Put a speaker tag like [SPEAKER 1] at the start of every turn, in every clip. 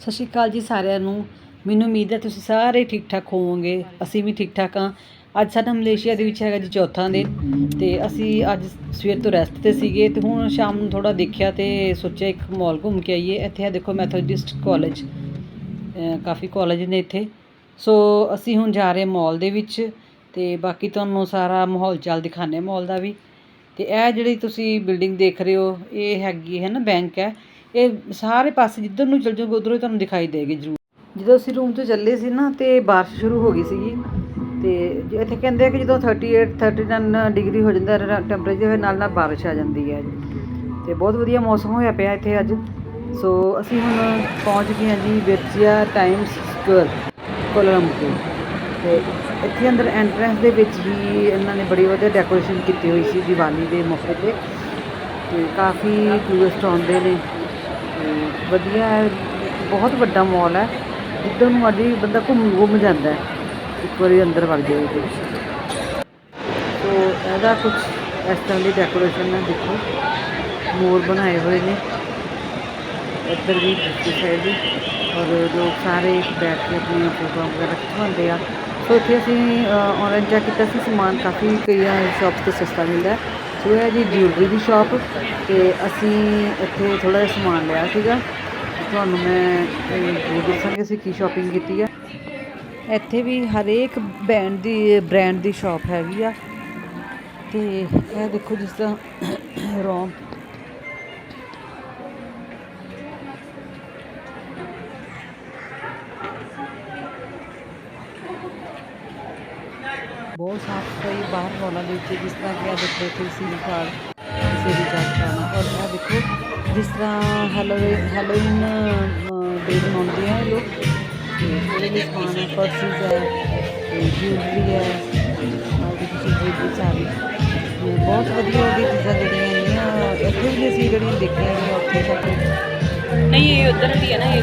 [SPEAKER 1] ਸਤਿ ਸ਼੍ਰੀ ਅਕਾਲ ਜੀ ਸਾਰਿਆਂ ਨੂੰ। ਮੈਨੂੰ ਉਮੀਦ ਹੈ ਤੁਸੀਂ ਸਾਰੇ ਠੀਕ ਠਾਕ ਹੋਵੋਗੇ। ਅਸੀਂ ਵੀ ਠੀਕ ਠਾਕ ਹਾਂ। ਅੱਜ ਸਾਡਾ ਮਲੇਸ਼ੀਆ ਦੇ ਵਿੱਚ ਹੈਗਾ ਜੀ ਚੌਥਾ ਦਿਨ ਤੇ ਅਸੀਂ ਅੱਜ ਸਵੇਰ ਤੋਂ ਰੈਸਟ ਤੇ ਸੀਗੇ ਤੇ ਹੁਣ ਸ਼ਾਮ ਨੂੰ ਥੋੜਾ ਦੇਖਿਆ ਤੇ ਸੋਚਿਆ ਇੱਕ ਮਾਲ ਘੁੰਮ ਕੇ ਆਈਏ। ਇੱਥੇ ਆ ਦੇਖੋ ਮੈਥੋਡਿਸਟ ਕਾਲਜ ਕਾਫੀ ਕਾਲਜ ਨੇ ਇੱਥੇ। ਸੋ ਅਸੀਂ ਹੁਣ ਜਾ ਰਹੇ ਮਾਲ ਦੇ ਵਿੱਚ ਤੇ ਬਾਕੀ ਤੁਹਾਨੂੰ ਸਾਰਾ ਮਾਹੌਲ ਚਾਲ ਦਿਖਾਣੇ ਮਾਲ ਦਾ ਵੀ। ਤੇ ਇਹ ਜਿਹੜੀ ਤੁਸੀਂ ਬਿਲਡਿੰਗ ਦੇਖ ਰਹੇ ਹੋ, ਇਹ ਹੈਗੀ ਹੈ ਨਾ ਬੈਂਕ ਹੈ। ਇਹ ਸਾਰੇ ਪਾਸੇ ਜਿੱਧਰ ਨੂੰ ਚਲ ਜਾਓਗੇ ਉਧਰੋਂ ਹੀ ਤੁਹਾਨੂੰ ਦਿਖਾਈ ਦੇਗੀ ਜ਼ਰੂਰ। ਜਦੋਂ ਅਸੀਂ ਰੂਮ ਤੋਂ ਚੱਲੇ ਸੀ ਨਾ, ਤੇ ਬਾਰਿਸ਼ ਸ਼ੁਰੂ ਹੋ ਗਈ ਸੀਗੀ। ਤੇ ਇੱਥੇ ਕਹਿੰਦੇ ਆ ਕਿ ਜਦੋਂ 38 39 ਡਿਗਰੀ ਹੋ ਜਾਂਦਾ ਟੈਂਪਰੇਚਰ ਨਾਲ ਨਾਲ ਬਾਰਿਸ਼ ਆ ਜਾਂਦੀ ਹੈ ਤੇ ਬਹੁਤ ਵਧੀਆ ਮੌਸਮ ਹੋਇਆ ਪਿਆ ਇੱਥੇ ਅੱਜ। ਸੋ ਅਸੀਂ ਹੁਣ ਪਹੁੰਚ ਗਏ ਹਾਂ ਜੀ ਵਿਰਜੀਆ ਟਾਈਮਸ ਸਕੁਅਰ ਕੋਲੰਬੋ ਤੇ ਇੱਥੇ ਅੰਦਰ ਐਂਟਰੈਂਸ ਦੇ ਵਿੱਚ ਹੀ ਇਹਨਾਂ ਨੇ ਬੜੀ ਵਧੀਆ ਡੈਕੋਰੇਸ਼ਨ ਕੀਤੀ ਹੋਈ ਸੀ ਦੀਵਾਲੀ ਦੇ ਮੌਕੇ ਤੇ। ਤੇ ਕਾਫੀ ਟੂਰਿਸਟ ਆਉਂਦੇ ਨੇ। ਵਧੀਆ ਹੈ, ਬਹੁਤ ਵੱਡਾ ਮਾਲ ਹੈ। ਜਿੱਦਾਂ ਨੂੰ ਮਰਜ਼ੀ ਬੰਦਾ ਘੁੰਮ ਘੁੰਮ ਜਾਂਦਾ ਹੈ। ਇੱਕ ਵਾਰੀ ਅੰਦਰ ਵੜ ਜਾਵੇ ਤੇ ਸੋ ਇਹਦਾ ਕੁਝ ਇਸ ਤਰ੍ਹਾਂ ਦੀ ਡੈਕੋਰੇਸ਼ਨ ਹੈ, ਦੇਖੋ। ਮੋਰ ਬਣਾਏ ਹੋਏ ਨੇ। ਇੱਧਰ ਵੀ ਦੂਜੀ ਸਾਈਡ ਵੀ ਔਰ ਲੋਕ ਸਾਰੇ ਬੈਠ ਕੇ ਆਪਣੀਆਂ ਫੋਟੋਆਂ ਵਗੈਰਾ ਖਿਚਵਾਉਂਦੇ ਆ। ਸੋ ਇੱਥੇ ਅਸੀਂ ਔਨਲਾਈਨ ਚੈੱਕ ਕੀਤਾ ਸੀ। ਸਮਾਨ ਕਾਫੀ ਕਈ ਸ਼ਾਪਸ ਤੇ ਸਸਤਾ ਮਿਲਦਾ ਹੈ। ਸੋ ਇਹ ਜੀ ਜਿਊਲਰੀ ਦੀ ਸ਼ਾਪ ਤੇ ਅਸੀਂ ਇੱਥੇ ਥੋੜਾ ਜਿਹਾ ਸਮਾਨ ਲਿਆ ਸੀਗਾ। ਤੁਹਾਨੂੰ ਮੈਂ, ਇਹ ਜ਼ਰੂਰ ਦੱਸਾਂਗੀ ਅਸੀਂ ਕੀ ਸ਼ਾਪਿੰਗ ਕੀਤੀ ਆ। ਇੱਥੇ ਵੀ ਹਰੇਕ ਬ੍ਰਾਂਡ ਦੀ ਬ੍ਰਾਂਡ ਦੀ ਸ਼ਾਪ ਹੈਗੀ ਆ। ਤੇ ਇਹ ਦੇਖੋ ਜਿਸ ਤਰ੍ਹਾਂ ਰੋਮ बहुत साफ़ सफ़ाई बाहर होना देखिए जिस तरह की कि देखो कोई सिम कार्ड किसी रिचार्ज कराना और यहाँ देखो, जिस तरह हेलोवे हेलोइन डे मनाते हैं लोग समान है है है सारी बहुत वजिया वजिए चीज़ा जड़िया इतने भी असं
[SPEAKER 2] नहीं उधर भी है ना, ये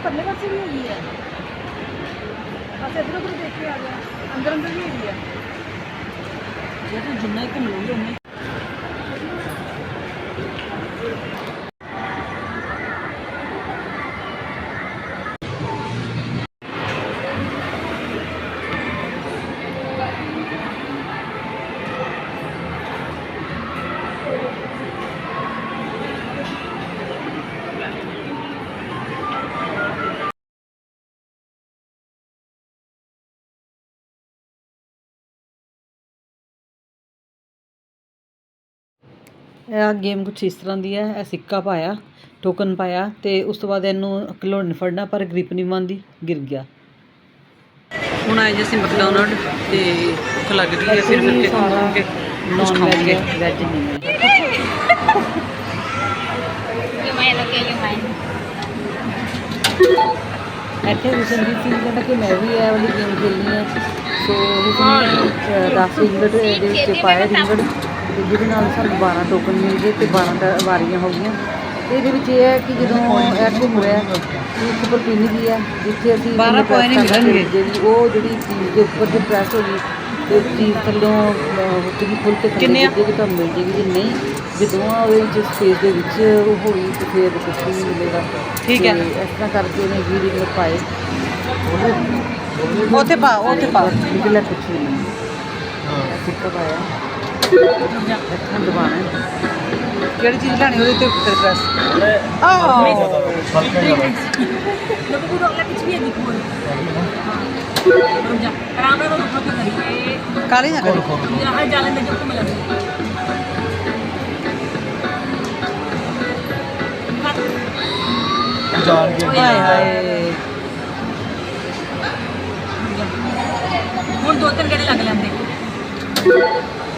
[SPEAKER 1] ਪਰਲੇ ਪਾਸੇ ਵੀ ਹੈਗੀ ਹੈ ਅਸੀਂ ਇੱਧਰ ਉੱਧਰ ਦੇਖ ਕੇ ਆ ਗਿਆ। ਅੰਦਰ ਅੰਦਰ ਵੀ ਹੈਗੀ ਹੈ ਜੇ ਤੂੰ ਜਿੰਨਾ ਹੀ ਘੁੰਮ ਲਓਗੇ ਉਨਾ ਹੀ ਇਹ ਗੇਮ ਕੁਛ ਇਸ ਤਰ੍ਹਾਂ ਦੀ ਹੈ ਇਹ ਸਿੱਕਾ ਪਾਇਆ ਟੋਕਨ ਪਾਇਆ ਤੇ ਉਸ ਤੋਂ ਬਾਅਦ ਇਹਨੂੰ ਨਹੀਂ ਫੜਨਾ ਪਰ ਗ੍ਰਿਪ ਨਹੀਂ ਮੰਨਦੀ ਗਿਰ ਗਿਆ।
[SPEAKER 2] ਹੁਣ ਆਏ ਜੀ ਅਸੀਂ ਮੈਕਡੋਨਲਡ ਤੇ ਭੁੱਖ ਲੱਗ ਰਹੀ ਹੈ ਫਿਰ ਫਿਰ ਕੇ ਖਾਵਾਂਗੇ ਕੁਝ ਖਾਵਾਂਗੇ।
[SPEAKER 1] ਵੈਜ ਨਹੀਂ ਇੱਥੇ ਹੁਸਨਦੀਪ ਸਿੰਘ ਕਹਿੰਦਾ ਕਿ ਮੈਂ ਵੀ ਇਹ ਵਾਲੀ ਗੇਮ ਖੇਲਣੀ ਹੈ। ਸੋ ਹੁਸਨ 10 ਇੰਗਲਟ ਦੇ ਵਿੱਚ ਪਾਇਆ ਰਿੰਗੜ ਜਿਹਦੇ ਨਾਲ ਸਾਨੂੰ 12 ਟੋਕਨ ਮਿਲ ਗਏ ਤੇ 12 ਦਾ ਵਾਰੀਆਂ ਹੋ ਗਈਆਂ। ਤੇ ਇਹਦੇ ਵਿੱਚ ਇਹ ਹੈ ਕਿ ਜਦੋਂ ਇਹ ਘੁੰਮ ਰਿਹਾ ਇਹ ਇੱਕ ਉੱਪਰ ਪਿੰਨ ਦੀ ਹੈ ਜਿੱਥੇ ਅਸੀਂ
[SPEAKER 2] 12 point ਹੀ ਮਿਲਣਗੇ।
[SPEAKER 1] ਜਿਹੜੀ ਉਹ ਜਿਹੜੀ ਚੀਜ਼ ਦੇ ਉੱਪਰ ਜੇ ਪ੍ਰੈਸ ਹੋ ਗਈ ਤੇ ਚੀਜ਼ ਥੱਲੋਂ ਹੁੱਕ ਵੀ ਖੁੱਲ ਕੇ ਥੱਲੇ
[SPEAKER 2] ਕਿੰਨੇ ਆ?
[SPEAKER 1] ਗਿਰ ਤੁਹਾਨੂੰ ਮਿਲ ਜੇਗੀ ਜੇ ਨਹੀਂ। ਜੇ ਦੋਵਾਂ ਉਹਦੇ ਵਿੱਚ ਸਪੇਸ ਦੇ ਵਿੱਚ ਉਹ ਹੋਈ ਤੇ ਫਿਰ ਕੁਝ ਵੀ ਨਹੀਂ ਮਿਲੇਗਾ।
[SPEAKER 2] ਠੀਕ ਹੈ।
[SPEAKER 1] ਇਸ ਤਰ੍ਹਾਂ ਕਰਕੇ ਉਹਨੇ ਵੀ ਰਿੰਗ ਪਾਏ।
[SPEAKER 2] ਉੱਥੇ ਪਾ ਉੱਥੇ ਪਾ।
[SPEAKER 1] ਨਿਕਲਿਆ ਕੁਝ ਵੀ ਨਹੀਂ ਸਿੱਕਾ ਪਾਇਆ। ਰੱਖਣ ਦਵਾਣਾ ਕਿਹੜੀ ਚੀਜ਼ ਲੈਣੀ ਉਹਦੇ ਤੇ ਉੱਤਰ ਪ੍ਰੈਸ ਆਹ।
[SPEAKER 3] ਲੋਕ ਨੂੰ ਅਗਲਾ ਕੁਝ ਵੀ ਨਹੀਂ ਕੋਲ ਜਾ ਆਰਾਮ ਨਾਲ? ਉਹ ਫੋਟੋ ਕਰੀਏ
[SPEAKER 1] ਕਾਲੀ ਨਾ ਕਰੀ
[SPEAKER 3] ਜਹਾਂ ਜਾਲਨ ਦੇ ਜੁੱਕ ਮਿਲਣ
[SPEAKER 4] ਜਾਣ ਕੇ।
[SPEAKER 1] ਹਾਏ ਹਾਏ।
[SPEAKER 3] ਹੁਣ ਦੋ ਤਿੰਨ ਗੇੜੇ ਲੱਗ ਲੈਂਦੇ।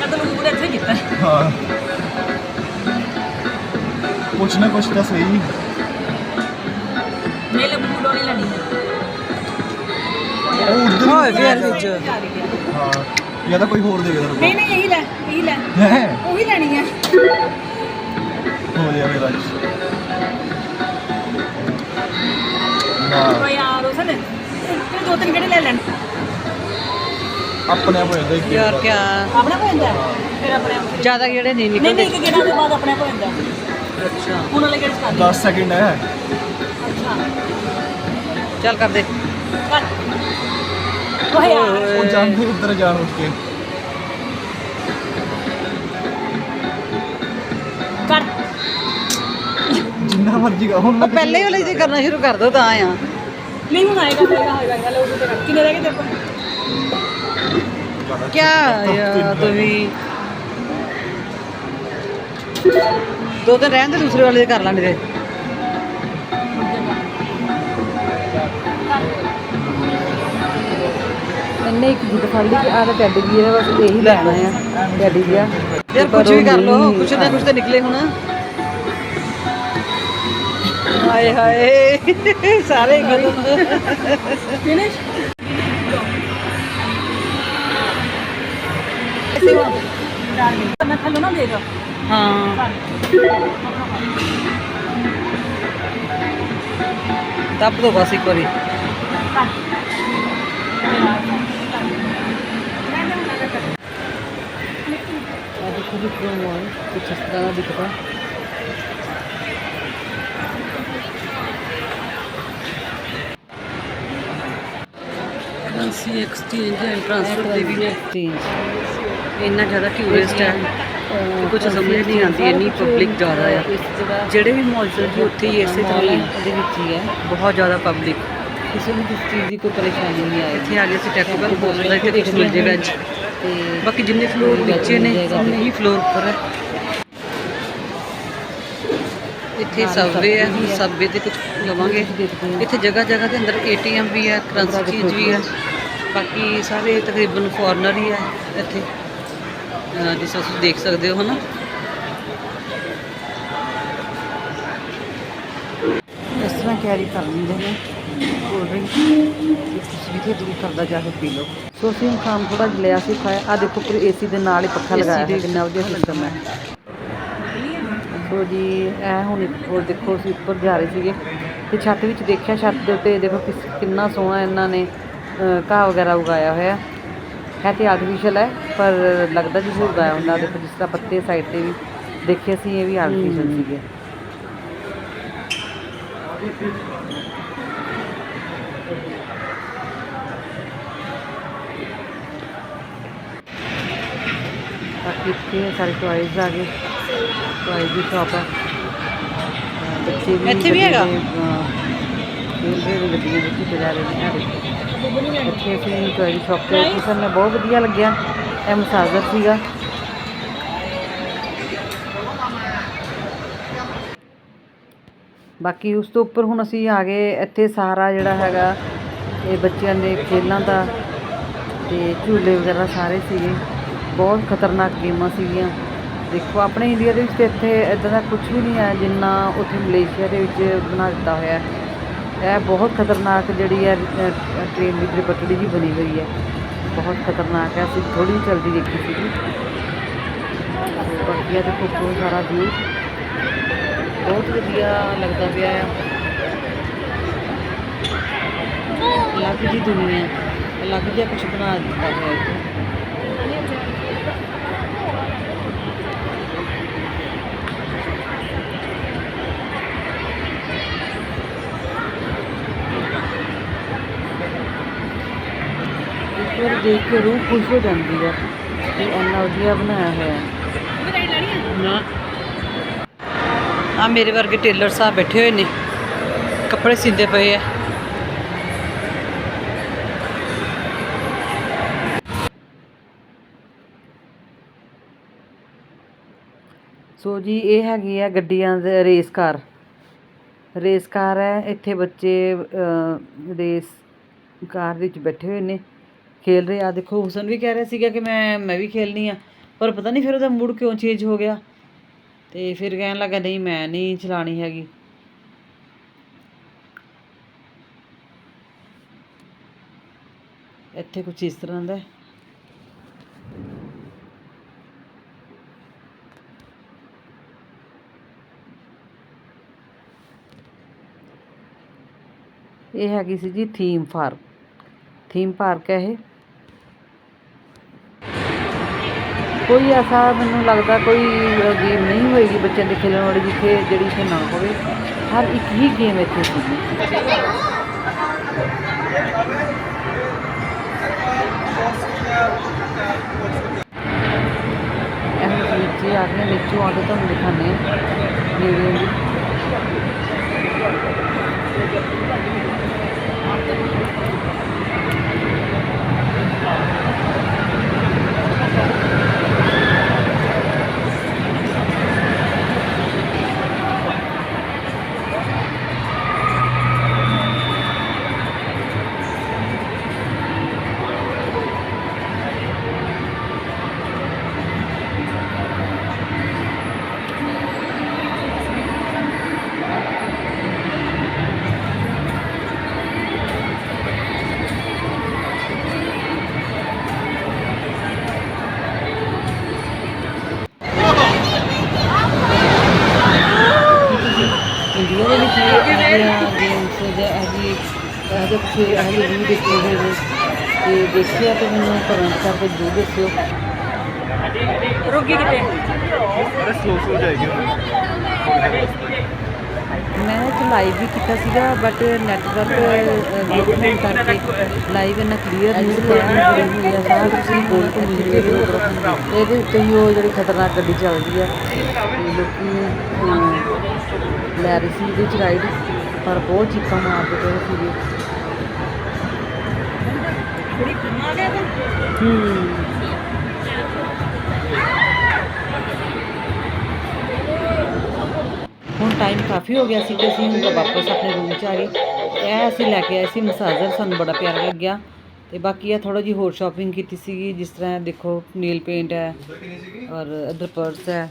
[SPEAKER 3] ਕਦੋਂ ਨੂੰ ਪੂਰੇ ਇੱਥੇ ਕੀਤਾ।
[SPEAKER 4] ਹਾਂ। ਕੁਛ ਨਾ ਕੁਛ ਤਾਂ ਸਹੀ।
[SPEAKER 3] ਮੇਲੇ ਬੂੜੋ ਨਹੀਂ ਲੈਣੀ
[SPEAKER 4] ਉਹ ਉਧਰ
[SPEAKER 1] ਹੋਏ ਫੇਰ ਵਿੱਚ।
[SPEAKER 4] ਹਾਂ। ਜਾਂ ਤਾਂ ਕੋਈ ਹੋਰ ਦੇ ਦੇ
[SPEAKER 3] ਨਹੀਂ ਨਹੀਂ ਇਹੀ ਲੈ ਇਹੀ ਲੈ।
[SPEAKER 4] ਹੈ?
[SPEAKER 3] ਉਹੀ ਲੈਣੀ ਹੈ
[SPEAKER 4] ਹੋ ਗਿਆ ਮੇਰਾ। ਨਾ
[SPEAKER 3] ਓ ਯਾਰ ਉਸ ਨੇ ਦੋ ਤਿੰਨ ਗੇੜੇ ਲੈ ਲੈਣ?
[SPEAKER 4] ਆਪਣੇ ਆਪ ਹੋ ਜਾਂਦਾ ਇੱਕ
[SPEAKER 1] ਯਾਰ ਕਿਆ?
[SPEAKER 3] ਆਪਣਾ ਕੋਈ ਹੁੰਦਾ ਫਿਰ ਆਪਣੇ ਆਪ
[SPEAKER 1] ਜ਼ਿਆਦਾ ਜਿਹੜੇ ਨਹੀਂ
[SPEAKER 3] ਨਹੀਂ ਨਹੀਂ
[SPEAKER 1] ਨਿਕਲਦੇ
[SPEAKER 3] ਇੱਕ ਗੇੜਾ ਤੋਂ ਬਾਅਦ ਆਪਣੇ ਆਪ ਹੋ ਜਾਂਦਾ।
[SPEAKER 1] ਅੱਛਾ।
[SPEAKER 3] ਹੁਣ ਵਾਲੇ ਗੇੜੇ ਚ ਕਰ
[SPEAKER 4] 10 ਸੈਕਿੰਡ ਹੈ।
[SPEAKER 3] ਅੱਛਾ।
[SPEAKER 1] ਚੱਲ ਕਰ ਦੇ
[SPEAKER 3] ਕਰ ਓ ਯਾਰ
[SPEAKER 4] ਉਹ ਜਾਂਦੇ ਉੱਧਰ ਜਾਣ ਉੱਠ ਕੇ।
[SPEAKER 3] ਕਰ
[SPEAKER 4] ਜਿੰਨਾ ਮਰਜ਼ੀ ਕਰ ਹੁਣ
[SPEAKER 1] ਉਹ ਪਹਿਲੇ ਹੀ ਵਾਲੇ ਜੇ ਕਰਨਾ? ਸ਼ੁਰੂ ਕਰ ਦੋ ਤਾਂ ਆ।
[SPEAKER 3] ਨਹੀਂ ਹੁਣ ਆਏਗਾ ਹੋਏਗਾ ਹੋਏਗਾ ਉਹ ਤੇ ਕਿੰਨੇ ਰਹਿ ਗਏ ਤੇਰੇ ਕੋਲ?
[SPEAKER 1] ਕਿਆ ਯਾਰ ਤੁਸੀਂ? ਦੋ ਦਿਨ ਰਹਿਣ ਦੇ ਦੂਸਰੇ ਵਾਲੇ ਦੇ ਕਰ ਲਾਂਗੇ ਤੇ ਇੰਨੇ ਇੱਕ ਜਿੱਦ ਫੜ ਲਈ ਕਿ ਆਹ ਤਾਂ ਟੈਡੀ ਵੀ ਹੈ ਬਸ ਇਹੀ ਲੈਣਾ ਆ ਟੈਡੀ ਵੀ ਆ। ਯਾਰ ਕੁਝ ਵੀ ਕਰ ਲੋ ਕੁਛ ਨਾ ਕੁਛ ਤਾਂ ਨਿਕਲੇ ਹੁਣ। ਹਾਏ ਹਾਏ। ਸਾਰੇ
[SPEAKER 3] ਫਿਨਿਸ਼। ਮੈਂ ਥੱਲੋਂ ਨਾ ਦੇ ਦੋ
[SPEAKER 1] ਹਾਂ ਦੱਬ ਦੋ ਬਸ ਇੱਕ ਵਾਰੀ ਆ ਦੇਖੋ ਜੀ
[SPEAKER 2] ਕਰੰਸੀ ਇੰਨਾ ਜ਼ਿਆਦਾ ਟੂਰਿਸਟ ਹੈ ਕੁਝ ਸਮਝ ਨਹੀਂ ਆਉਂਦੀ ਇੰਨੀ ਪਬਲਿਕ ਜ਼ਿਆਦਾ ਆ। ਜਿਹੜੇ ਵੀ ਮਾਲ ਚਲ ਜੀ ਉੱਥੇ ਹੀ ਇਸੇ ਤਰ੍ਹਾਂ ਹੀ
[SPEAKER 1] ਉਹਦੇ ਵਿੱਚ ਹੀ ਹੈ।
[SPEAKER 2] ਬਹੁਤ ਜ਼ਿਆਦਾ ਪਬਲਿਕ
[SPEAKER 1] ਕਿਸੇ ਨੂੰ ਕਿਸ ਚੀਜ਼ ਦੀ ਕੋਈ ਪਰੇਸ਼ਾਨੀ ਨਹੀਂ ਆਏਗੀ
[SPEAKER 2] ਇੱਥੇ ਆ ਗਏ ਸੀ ਟੈਕਨੀਕਲ ਹੋਸਟਲ ਦਾ ਇੱਥੇ ਕੁਝ ਮਿਲ ਜੇ ਵੈਜ
[SPEAKER 1] ਤੇ
[SPEAKER 2] ਬਾਕੀ ਜਿੰਨੇ ਫਲੋਰ ਨੀਚੇ ਨੇ ਉਹਨੇ ਹੀ ਫਲੋਰ ਉੱਪਰ ਹੈ। ਇੱਥੇ ਸਬਵੇ ਹੈ ਹੁਣ ਸਬਵੇ ਤੇ ਕੁਝ ਲਵਾਂਗੇ। ਇੱਥੇ ਜਗ੍ਹਾ ਜਗ੍ਹਾ ਦੇ ਅੰਦਰ ਏਟੀਐਮ ਵੀ ਹੈ ਕਰੰਸੀ ਚੀਜ਼ ਵੀ ਹੈ। ਬਾਕੀ ਸਾਰੇ ਤਕਰੀਬਨ ਫੋਰਨਰ ਹੀ ਹੈ ਇੱਥੇ। ਜਿਸ ਤੁਸੀਂ ਦੇਖ ਸਕਦੇ ਹੋ ਹਨਾ?
[SPEAKER 1] ਇਸ ਤਰ੍ਹਾਂ ਕੈਰੀ ਕਰ ਲੈਂਦੇ ਨੇ। ਕੋਲਡ ਡਰਿੰਕ ਤੁਸੀਂ ਵੀ ਦੂਰ ਕਰਦਾ ਜਾ ਕੇ ਪੀ ਲਓ। ਸੋ ਅਸੀਂ ਖਾਣ ਥੋੜਾ ਜਿਹਾ ਲਿਆ ਸੀ ਖਾਇਆ। ਆ ਦੇਖੋ ਪੂਰੇ ਏਸੀ ਦੇ ਨਾਲ ਹੀ ਪੱਖਾ ਲਗਾਇਆ ਹੈ। ਕਿੰਨਾ ਵਧੀਆ ਸਿਸਟਮ ਹੈ। ਸੋ ਜੀ ਇਹ ਹੁਣ ਇੱਕ ਹੋਰ ਦੇਖੋ ਅਸੀਂ ਉੱਪਰ ਜਾ ਰਹੇ ਸੀਗੇ। ਤੇ ਛੱਤ ਵਿੱਚ ਦੇਖਿਆ ਛੱਤ ਦੇ ਉੱਤੇ ਦੇਖੋ ਕਿੰਨਾ ਸੋਹਣਾ ਇਹਨਾਂ ਨੇ ਘਾਹ ਵਗੈਰਾ ਉਗਾਇਆ ਹੋਇਆ। ਹੈ ਤੇ ਆਰਟੀਫੀਸ਼ੀਅਲ ਹੈ। ਪਰ ਲੱਗਦਾ ਜਿਵੇਂ ਉਗਾਇਆ ਹੁੰਦਾ ਦੇਖੋ ਜਿਸ ਤਰ੍ਹਾਂ ਪੱਤੇ ਸਾਈਡ ਤੇ ਵੀ ਦੇਖੇ ਸੀ ਇਹ ਵੀ ਆਰਟੀਫੀਸ਼ੀਅਲ ਸੀਗੇ। ਬਾਕੀ ਇੱਥੇ ਸਾਰੇ ਟੋਇਜ਼ ਆ ਗਏ। ਟੋਇਜ਼ ਦੀ ਸ਼ਾਪ ਹੈ ਅਹ ਬੱਚੇ ਵੀ
[SPEAKER 2] ਇੱਥੇ ਵੀ ਹੈਗਾ?
[SPEAKER 1] ਖੇਲ ਰਹੇ ਨੇ ਗੱਡੀਆਂ ਵਿੱਚ ਚਲਾ ਰਹੇ ਨੇ ਆ ਦੇਖੋ। ਇੱਥੇ ਅਸੀਂ ਟੋਇਜ਼ ਸ਼ਾਪ ਇਹ ਮਸਾਜਰ ਸੀਗਾ। ਬਾਕੀ ਉਸ ਤੋਂ ਉੱਪਰ ਹੁਣ ਅਸੀਂ ਆ ਗਏ ਇੱਥੇ ਸਾਰਾ ਜਿਹੜਾ ਹੈਗਾ, ਇਹ ਬੱਚਿਆਂ ਦੇ ਖੇਲਾਂ ਦਾ ਤੇ ਝੂਲੇ ਵਗੈਰਾ ਸਾਰੇ ਸੀਗੇ। ਬਹੁਤ ਖਤਰਨਾਕ ਗੇਮਾਂ ਸੀਗੀਆਂ। ਦੇਖੋ, ਆਪਣੇ ਇੰਡੀਆ ਦੇ ਵਿੱਚ ਤਾਂ ਇੱਥੇ ਇਦਾਂ ਦਾ ਕੁਝ ਵੀ ਨਹੀਂ ਹੈ ਜਿੰਨਾ ਉੱਥੇ ਮਲੇਸ਼ੀਆ ਦੇ ਵਿੱਚ ਬਣਾ ਦਿੱਤਾ ਹੋਇਆ ਹੈ। ਇਹ ਬਹੁਤ ਖਤਰਨਾਕ ਜਿਹੜੀ ਹੈ ਟ੍ਰੇਨ ਦੀ ਪਟੜੀ ਜੀ ਬਣੀ ਹੋਈ ਹੈ। ਬਹੁਤ ਖਤਰਨਾਕ ਹੈ। ਅਸੀਂ ਥੋੜੀ ਜਲਦੀ ਦੇਖੀ ਸੀਗੀ ਤੇ ਬਾਕੀ ਇਹ ਦੇਖੋ, ਬਹੁਤ ਸਾਰਾ ਵਿਊ ਬਹੁਤ ਵਧੀਆ ਲੱਗਦਾ ਪਿਆ ਆ। ਅਲੱਗ ਜੀ ਦੁਨੀਆ, ਅਲੱਗ ਜਿਹਾ ਕੁਝ ਬਣਾ ਦਿੱਤਾ ਹੋਇਆ ਇੱਥੇ ਇੱਕ ਵਾਰ ਦੇਖ ਕੇ ਰੂਹ ਖੁਸ਼ ਹੋ ਜਾਂਦੀ ਹੈ ਤੇ ਇੰਨਾ ਵਧੀਆ ਬਣਾਇਆ ਹੋਇਆ
[SPEAKER 2] ਨਾ।
[SPEAKER 1] ਆ ਮੇਰੇ ਵਰਗੇ ਟੇਲਰ ਸਾਹਿਬ ਬੈਠੇ ਹੋਏ ਨੇ। ਕੱਪੜੇ ਸਿੰਦੇ ਪਏ ਆ। ਸੋ ਜੀ ਇਹ ਹੈਗੀ ਆ ਗੱਡੀਆਂ ਦੇ ਰੇਸ ਕਾਰ। ਰੇਸ ਕਾਰ ਹੈ ਇੱਥੇ ਬੱਚੇ ਰੇਸ ਕਾਰ ਵਿੱਚ ਬੈਠੇ ਹੋਏ ਨੇ। ਖੇਲ ਰਹੇ ਆ। ਦੇਖੋ, ਹੁਸਨ ਵੀ ਕਹਿ ਰਿਹਾ ਸੀਗਾ ਕਿ ਮੈਂ ਮੈਂ ਵੀ ਖੇਲਣੀ ਆ, ਪਰ ਪਤਾ ਨਹੀਂ ਫਿਰ ਉਹਦਾ ਮੂਡ ਕਿਉਂ ਚੇਂਜ ਹੋ ਗਿਆ। ਤੇ ਫਿਰ ਕਹਿਣ ਲੱਗਾ, ਨਹੀਂ, ਮੈਂ ਨਹੀਂ ਚਲਾਣੀ ਹੈਗੀ। ਇੱਥੇ ਕੁਝ ਇਸ ਤਰ੍ਹਾਂ ਦਾ ਇਹ ਹੈਗੀ ਸੀ ਜੀ ਥੀਮ ਪਾਰਕ ਥੀਮ ਪਾਰਕ ਹੈ ਇਹ। ਕੋਈ ਐਸਾ ਮੈਨੂੰ ਲੱਗਦਾ ਕੋਈ ਗੇਮ ਨਹੀਂ ਹੋਏਗੀ ਬੱਚਿਆਂ ਦੇ ਖੇਡਣ ਵਾਲੀ ਜਿੱਥੇ, ਜਿਹੜੀ ਇੱਥੇ ਨਾ ਹੋਵੇ। ਹਰ ਇੱਕ ਹੀ ਗੇਮ ਇੱਥੇ ਸੀਗੀ ਇਹ ਵਿੱਚ ਆ ਗਏ, ਵਿੱਚੋਂ ਆ ਤੁਹਾਨੂੰ ਦਿਖਾਉਂਦੇ ਆ ਨੇੜੇ ਦੀ ਇੰਡੀਆ ਕੁਛ ਇਹ ਵੀ ਦੇਖੇ ਹੋਏ ਨੇ। ਤੇ ਦੇਖਿਆ ਤੇ ਮੈਨੂੰ ਕਮੈਂਟ ਕਰਕੇ ਜ਼ਰੂਰ ਦੱਸਿਓ।
[SPEAKER 3] ਰੋਗੀ ਕਿਤੇ
[SPEAKER 4] ਅਰੇ ਸਲੋ ਸਲੋ ਜਾਏਗੀ
[SPEAKER 1] ਮੈਂ ਇਹ ਲਾਈਵ ਵੀ ਕੀਤਾ ਸੀਗਾ ਬਟ ਨੈਟਵਰਕ ਹੋਣ ਕਰਕੇ ਲਾਈਵ ਇੰਨਾ ਕਲੀਅਰ ਨਹੀਂ ਸੀ ਹੋਈ ਹੋਈ ਆ ਸਾਰਾ ਤੁਸੀਂ ਗੋਲ ਘੁੰਮੀ ਜਾਂਦੇ ਹੋ। ਇਹਦੇ ਉੱਤੇ ਹੀ ਉਹ ਜਿਹੜੀ ਖਤਰਨਾਕ ਗੱਡੀ ਚੱਲਦੀ ਆ। ਤੇ ਲੋਕੀ ਲੈ ਰਹੇ ਸੀ ਇਹਦੇ ਵਿੱਚ ਰਾਈਡ ਪਰ ਬਹੁਤ ਚੀਕਾਂ ਮਾਰਦੇ ਪਏ ਸੀਗੇ। ਹੁਣ ਟਾਈਮ ਕਾਫੀ ਹੋ ਗਿਆ ਸੀ ਤੇ ਅਸੀਂ ਹੁਣ ਵਾਪਸ ਆਪਣੇ ਰੂਮ 'ਚ ਆ ਗਏ। ਇਹ ਅਸੀਂ ਲੈ ਕੇ ਆਏ ਸੀ ਮਸਾਜਰ ਸਾਨੂੰ ਬੜਾ ਪਿਆਰਾ ਲੱਗਿਆ। ਤੇ ਬਾਕੀ ਆ ਥੋੜਾ ਜੀ ਹੋਰ ਸ਼ਾਪਿੰਗ ਕੀਤੀ ਸੀਗੀ, ਜਿਸ ਤਰ੍ਹਾਂ ਦੇਖੋ ਨੀਲ ਪੇਂਟ ਹੈ ਔਰ ਇਧਰ ਪਰਸ ਹੈ।